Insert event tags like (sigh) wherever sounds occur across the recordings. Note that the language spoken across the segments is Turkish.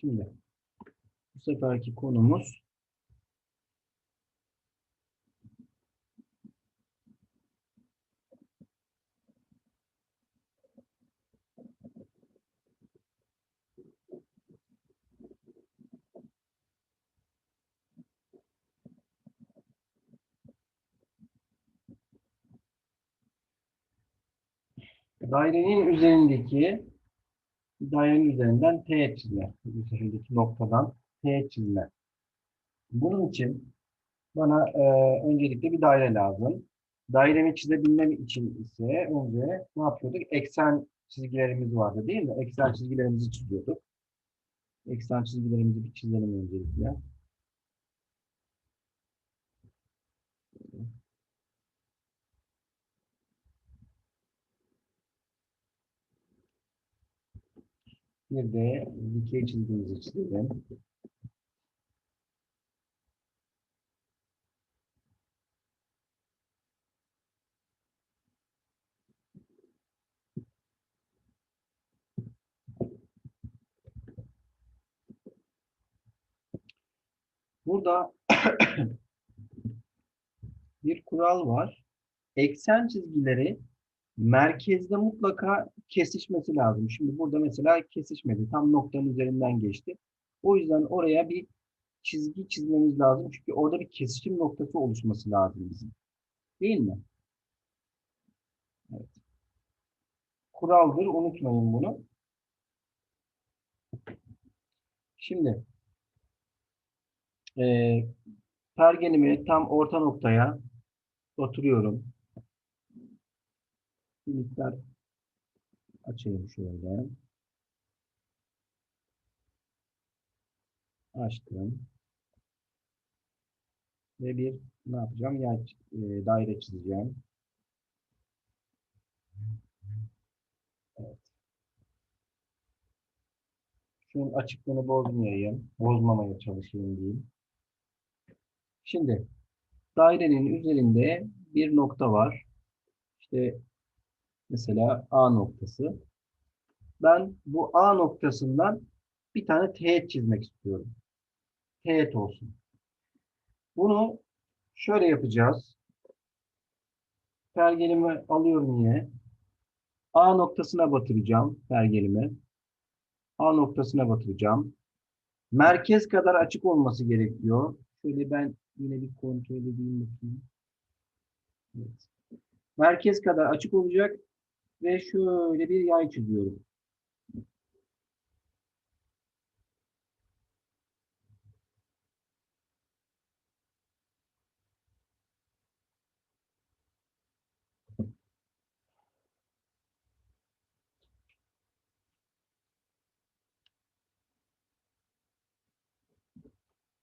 Şimdi bu seferki konumuz dairenin üzerindeki dairenin üzerinden teğet çiziler. Üzerindeki noktadan teğet çiziler. Bunun için bana e, öncelikle bir daire lazım. Dairemi çizebilmem için ise önce ne yapıyorduk? Eksen çizgilerimiz vardı değil mi? Eksen çizgilerimizi çiziyorduk. Eksen çizgilerimizi bir çizelim öncelikle. Bir de dikey çizgimizi çizelim. Burada (coughs) bir kural var. Eksen çizgileri merkezde mutlaka kesişmesi lazım. Şimdi burada mesela kesişmedi. Tam noktanın üzerinden geçti. O yüzden oraya bir çizgi çizmemiz lazım. Çünkü orada bir kesişim noktası oluşması lazım bizim. Değil mi? Evet. Kuraldır. Unutmayın bunu. Şimdi e, pergenimi tam orta noktaya oturuyorum. Bir miktar açayım şöyle. Açtım. Ve bir ne yapacağım? Yay, e, daire çizeceğim. Evet. Şunun açıklığını bozmayayım. Bozmamaya çalışayım diyeyim. Şimdi dairenin üzerinde bir nokta var. İşte mesela A noktası. Ben bu A noktasından bir tane teğet çizmek istiyorum. Teğet olsun. Bunu şöyle yapacağız. Pergelimi alıyorum yine. A noktasına batıracağım pergelimi. A noktasına batıracağım. Merkez kadar açık olması gerekiyor. Şöyle ben yine bir kontrol edeyim bakayım. Evet. Merkez kadar açık olacak ve şöyle bir yay çiziyorum.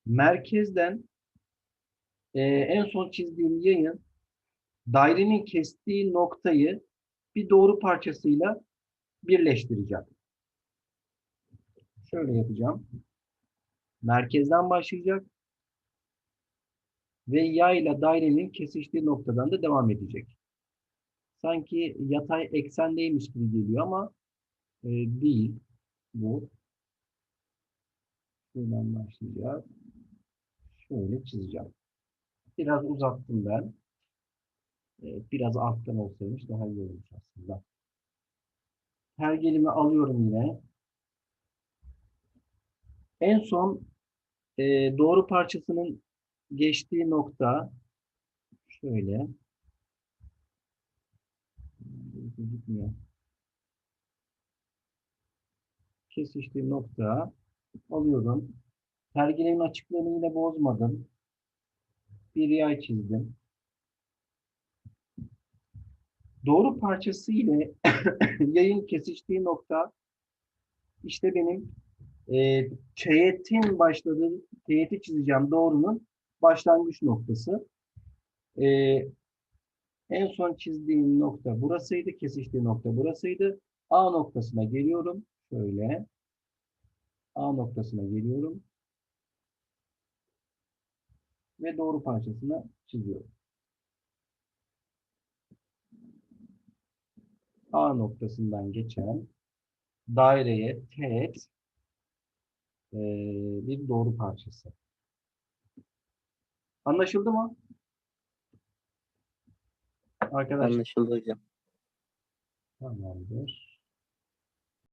Merkezden e, en son çizdiğim yayın dairenin kestiği noktayı bir doğru parçasıyla birleştireceğim. Şöyle yapacağım. Merkezden başlayacak ve yayla dairenin kesiştiği noktadan da devam edecek. Sanki yatay eksendeymiş gibi geliyor ama e, değil bu. Şuradan başlayacağız. Şöyle çizeceğim. Biraz uzattım ben. Ee, Biraz alttan olsaymış daha iyi olmuş aslında. Pergelimi alıyorum yine. En son e, doğru parçasının geçtiği nokta şöyle. Gitmiyor. Kesiştiği nokta alıyorum. Pergelimin açıklığını yine bozmadım. Bir yay çizdim. Doğru parçası ile (coughs) yayın kesiştiği nokta işte benim e, teğetin başladığı, teğeti çizeceğim doğrunun başlangıç noktası. E, en son çizdiğim nokta burasıydı, kesiştiği nokta burasıydı. A noktasına geliyorum. Şöyle. A noktasına geliyorum. Ve doğru parçasına çiziyorum. A noktasından geçen daireye teğet e, bir doğru parçası. Anlaşıldı mı? Arkadaşlar Anlaşıldı hocam. tamamdır.